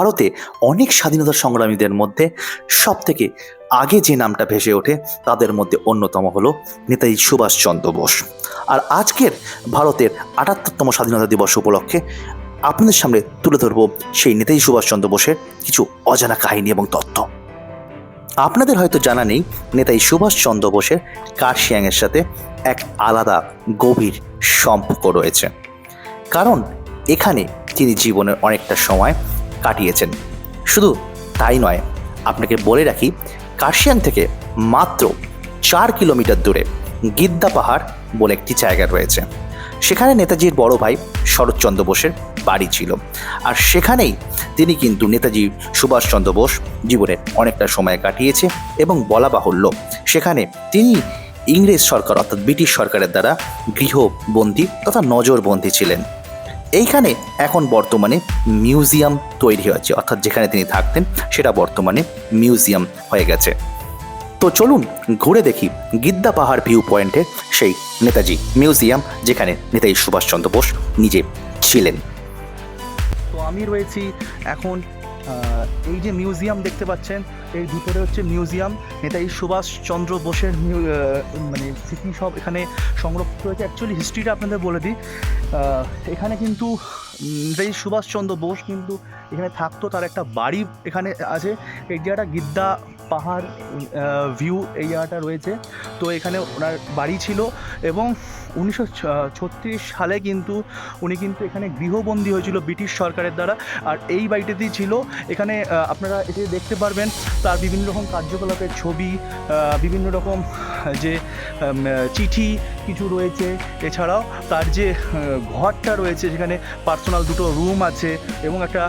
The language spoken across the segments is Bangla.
ভারতে অনেক স্বাধীনতা সংগ্রামীদের মধ্যে সব থেকে আগে যে নামটা ভেসে ওঠে তাদের মধ্যে অন্যতম হলো নেতাজি সুভাষচন্দ্র বোস। আর আজকের ভারতের আটাত্তরতম স্বাধীনতা দিবস উপলক্ষে আপনাদের সামনে তুলে ধরব সেই নেতাজি সুভাষচন্দ্র বোসের কিছু অজানা কাহিনী এবং তথ্য। আপনাদের হয়তো জানা নেই নেতাজি সুভাষচন্দ্র বোসের কার্শিয়াংয়ের সাথে এক আলাদা গভীর সম্পর্ক রয়েছে। কারণ এখানে তিনি জীবনের অনেকটা সময় কাটিয়েছেন। শুধু তাই নয়, আপনাকে বলে রাখি, কার্শিয়াং থেকে মাত্র চার কিলোমিটার দূরে গিদ্দা পাহাড় বলে একটি জায়গা রয়েছে। সেখানে নেতাজির বড় ভাই শরৎচন্দ্র বোসের বাড়ি ছিল। আর সেখানেই তিনি কিন্তু নেতাজি সুভাষচন্দ্র বোস জীবনের অনেকটা সময় কাটিয়েছে এবং বলা বাহুল্য, সেখানে তিনি ইংরেজ সরকার অর্থাৎ ব্রিটিশ সরকারের দ্বারা গৃহবন্দী তথা নজরবন্দী ছিলেন। এইখানে এখন বর্তমানে মিউজিয়াম তৈরি হয়েছে, অর্থাৎ যেখানে তিনি থাকতেন সেটা বর্তমানে মিউজিয়াম হয়ে গেছে। তো চলুন ঘুরে দেখি গিদ্দা পাহাড় ভিউ পয়েন্টের সেই নেতাজি মিউজিয়াম, যেখানে নেতাজি সুভাষচন্দ্র বোস নিজে ছিলেন। তো আমি রয়েছি এখন এই যে মিউজিয়াম দেখতে পাচ্ছেন এর ভিতরে হচ্ছে মিউজিয়াম, নেতাজি সুভাষচন্দ্র বোসের মানে স্মৃতি সব এখানে সংরক্ষিত হয়েছে। অ্যাকচুয়ালি হিস্ট্রিটা আপনাদের বলে দিই। এখানে কিন্তু নেতাজি সুভাষচন্দ্র বোস কিন্তু এখানে থাকতো, তার একটা বাড়ি এখানে আছে। এই জায়গাটা গিদ্দা পাহাড় ভিউ এই জায়গাটা রয়েছে। তো এখানে ওনার বাড়ি ছিল এবং উনিশশো ছত্রিশ সালে কিন্তু উনি কিন্তু এখানে গৃহবন্দী হয়েছিল ব্রিটিশ সরকারের দ্বারা। আর এই বাড়িটাতেই ছিল। এখানে আপনারা এটি দেখতে পারবেন। তার বিভিন্ন রকম কার্যকলাপের ছবি বিভিন্ন রকম যে চিঠি কিছু রয়েছে। এছাড়াও তার যে ঘরটা রয়েছে যেখানে পার্সোনাল দুটো রুম আছে এবং একটা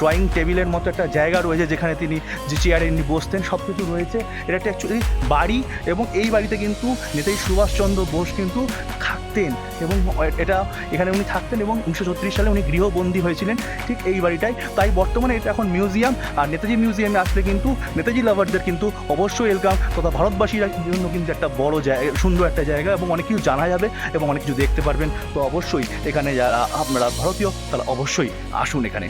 ড্রয়িং টেবিলের মতো একটা জায়গা রয়েছে, যেখানে তিনি যে চেয়ারে তিনি বসতেন সব কিছু রয়েছে। এটা একটা অ্যাকচুয়ালি বাড়ি এবং এই বাড়িতে কিন্তু নেতাজি সুভাষচন্দ্র বোস কিন্তু থাকতেন এবং এটা এখানে উনি থাকতেন এবং উনিশশো ছত্রিশ সালে উনি গৃহবন্দী হয়েছিলেন ঠিক এই বাড়িটাই তাই বর্তমানে এটা এখন মিউজিয়াম আর নেতাজি মিউজিয়ামে আসলে কিন্তু নেতাজি লাভারদের কিন্তু অবশ্যই ওয়েলকাম তথা ভারতবাসীর জন্য কিন্তু একটা বড় জায়গা, সুন্দর একটা জায়গা এবং অনেক কিছু জানা যাবে এবং অনেক কিছু দেখতে পারবেন। তো অবশ্যই এখানে যারা আপনারা ভারতীয়, তারা অবশ্যই আসুন এখানে।